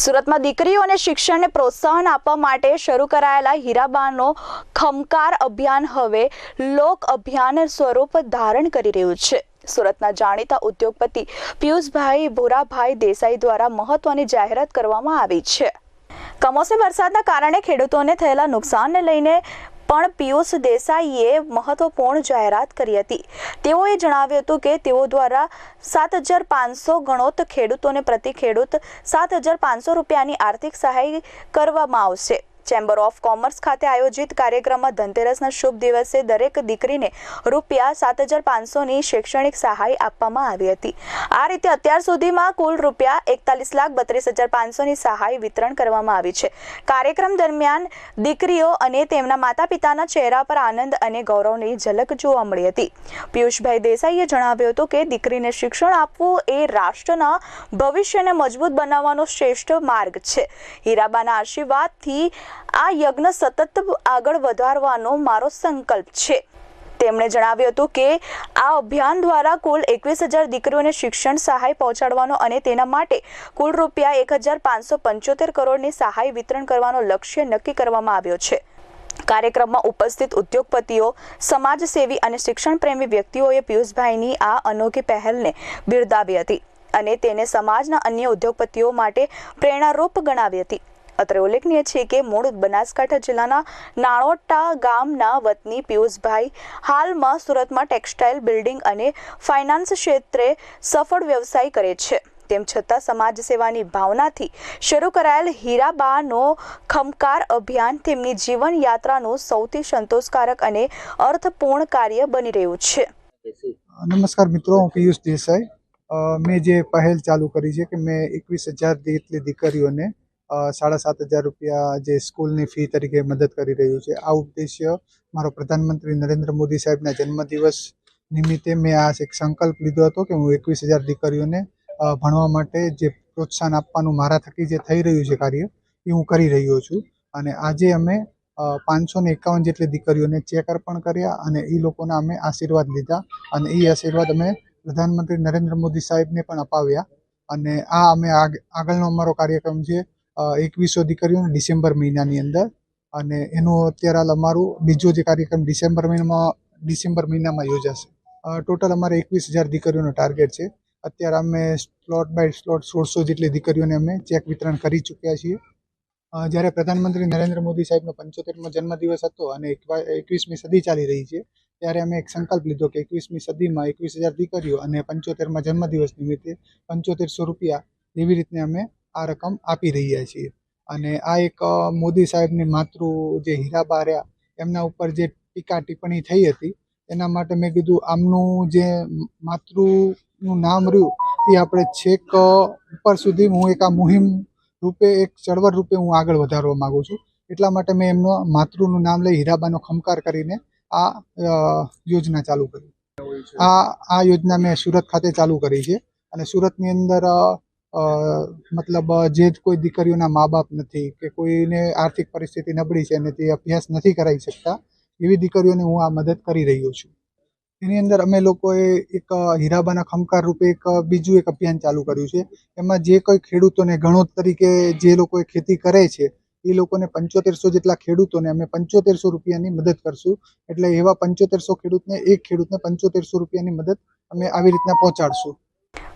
સુરતમાં દીકરીઓને શિક્ષણને પ્રોત્સાહન આપવા માટે શરૂ કરાયેલા હીરાબાનો ખમકાર અભિયાન હવે લોક અભિયાન સ્વરૂપ ધારણ કરી રહ્યું છે. સુરતના જાણીતા ઉદ્યોગપતિ પિયુષભાઈ ભોરાભાઈ દેસાઈ દ્વારા મહત્વની જાહેરાત કરવામાં આવી છે. કમોસમી વરસાદના કારણે ખેડૂતોને થયેલા નુકસાનને લઈને પણ પિયુષ દેસાઈએ મહત્વપૂર્ણ જાહેરાત કરી હતી. તેઓએ જણાવ્યું હતું કે તેઓ દ્વારા સાત હજાર પાંચસો ગણોત ખેડૂતોને પ્રતિ ખેડૂત સાત હજાર પાંચસો રૂપિયાની આર્થિક સહાય કરવામાં આવશે. ચેમ્બર ઓફ કોમર્સ ખાતે આયોજિત કાર્યક્રમમાં ધનતેરસના શુભ દિવસે દરેક દીકરીને રૂપિયા સાત હજાર પાંચસોની શૈક્ષણિક સહાય આપવામાં આવી હતી. આ રીતે અત્યાર સુધીમાં કુલ રૂપિયા એકતાલીસ લાખ બત્રીસ હજાર પાંચસોની સહાય વિતરણ કરવામાં આવી છે. કાર્યક્રમ દરમિયાન દીકરીઓ અને તેમના માતા પિતાના ચહેરા પર આનંદ અને ગૌરવની ઝલક જોવા મળી હતી. પિયુષભાઈ દેસાઈએ જણાવ્યું હતું કે દીકરીને શિક્ષણ આપવું એ રાષ્ટ્રના ભવિષ્યને મજબૂત બનાવવાનો શ્રેષ્ઠ માર્ગ છે. હીરાબાના આશીર્વાદથી આ યજ્ઞ સતત આગળ વધારવાનો મારો સંકલ્પ છે. તેમણે જણાવ્યું હતું કે, આ અભિયાન દ્વારા કુલ એકવીસ હજાર દીકરીઓને શિક્ષણ સહાય પહોંચાડવાનો અને તેના માટે કુલ રૂપિયા એક હજાર પાંચસો પંચોતેર કરોડની સહાય વિતરણ કરવાનો લક્ષ્ય નક્કી કરવામાં આવ્યો છે. કાર્યક્રમમાં ઉપસ્થિત ઉદ્યોગપતિઓ, સમાજસેવી અને શિક્ષણ પ્રેમી વ્યક્તિઓએ પિયુષભાઈની આ અનોખી પહેલને બિરદાવી હતી અને તેને સમાજના અન્ય ઉદ્યોગપતિઓ માટે પ્રેરણારૂપ ગણાવી હતી. અત્રે ઉલ્લેખનીય છે કે મૂળ બનાસકાંઠા જિલ્લાના નાણોટા ગામના વતની પિયુષભાઈ હાલમાં સુરતમાં ટેક્સટાઇલ બિલ્ડિંગ અને ફાઇનાન્સ ક્ષેત્રે સફળ વ્યવસાય કરે છે. તેમ છતાં સમાજ સેવાની ભાવનાથી શરૂ કરાયેલ હીરાબાનો ખમકાર અભિયાન તેમની જીવન યાત્રાનું સૌથી સંતોષકારક અને અર્થપૂર્ણ કાર્ય બની રહ્યું છે. નમસ્કાર મિત્રો, હું પિયુષ દેસાઈ. મેં જે પહેલ ચાલુ કરી છે કે મેં એકવીસ હજાર જેટલી દીકરીઓને સાડા સાત હજાર રૂપિયા જે સ્કૂલની ફી તરીકે મદદ કરી રહ્યું છે. આ ઉદ્દેશ્ય મારો પ્રધાનમંત્રી નરેન્દ્ર મોદી સાહેબના જન્મદિવસ નિમિત્તે મેં આ એક સંકલ્પ લીધો હતો કે હું એકવીસ હજાર દીકરીઓને ભણવા માટે જે પ્રોત્સાહન આપવાનું મારા થકી જે થઈ રહ્યું છે કાર્ય, એ હું કરી રહ્યો છું. અને આજે અમે પાંચસો ને એકાવન જેટલી દીકરીઓને ચેક અર્પણ કર્યા અને એ લોકોના અમે આશીર્વાદ લીધા અને એ આશીર્વાદ અમે પ્રધાનમંત્રી નરેન્દ્ર મોદી સાહેબને પણ અપાવ્યા. અને આ અમે આગ- આગળનો અમારો કાર્યક્રમ છે એકવીસો દીકરીઓને ડિસેમ્બર મહિનાની અંદર. અને એનું અત્યારે હાલ અમારું બીજો જે કાર્યક્રમ ડિસેમ્બર મહિનામાં ડિસેમ્બર મહિનામાં યોજાશે. ટોટલ અમારે એકવીસ હજાર દીકરીઓનો ટાર્ગેટ છે. અત્યારે અમે સ્લોટ બાય સ્લોટ સોળસો જેટલી દીકરીઓને અમે ચેક વિતરણ કરી ચૂક્યા છીએ. જ્યારે પ્રધાનમંત્રી નરેન્દ્ર મોદી સાહેબનો પંચોતેરમો જન્મદિવસ હતો અને એકવીસમી સદી ચાલી રહી છે, ત્યારે અમે એક સંકલ્પ લીધો કે એકવીસમી સદીમાં એકવીસ હજાર દીકરીઓ અને પંચોતેરમાં જન્મદિવસ નિમિત્તે પંચોતેરસો રૂપિયા એવી રીતને અમે આ રકમ આપી રહ્યા છીએ. અને આ એક મોદી સાહેબની માતૃ જે હીરાબા રહ્યા, એમના ઉપર જે ટીકા ટિપ્પણી થઈ હતી, એના માટે મેં કીધું, આમનું જે માતૃનું નામ રહ્યું, એ આપણે છેક ઉપર સુધી હું એક આ મુહિમ રૂપે, એક ચળવળ રૂપે હું આગળ વધારવા માગું છું. એટલા માટે મેં એમનો માતૃનું નામ લઈ હીરાબાનો ખમકાર કરીને આ યોજના ચાલુ કરી. આ આ યોજના મેં સુરત ખાતે ચાલુ કરી છે. અને સુરતની અંદર મતલબ જે કોઈ દીકરીઓના મા બાપ નથી કે કોઈને આર્થિક પરિસ્થિતિ નબળી છે અને તે અભ્યાસ નથી કરાવી શકતા, એવી દીકરીઓને હું આ મદદ કરી રહ્યો છું. એની અંદર અમે લોકોએ એક હીરાબાના ખમકાર રૂપે એક બીજું એક અભિયાન ચાલુ કર્યું છે. એમાં જે કોઈ ખેડૂતોને ગણોત તરીકે જે લોકોએ ખેતી કરે છે, એ લોકોને પંચોતેરસો જેટલા ખેડૂતોને અમે પંચોતેરસો રૂપિયાની મદદ કરશું. એટલે એવા પંચોતેરસો ખેડૂતને, એક ખેડૂતને પંચોતેરસો રૂપિયાની મદદ અમે આવી રીતના પહોંચાડશું.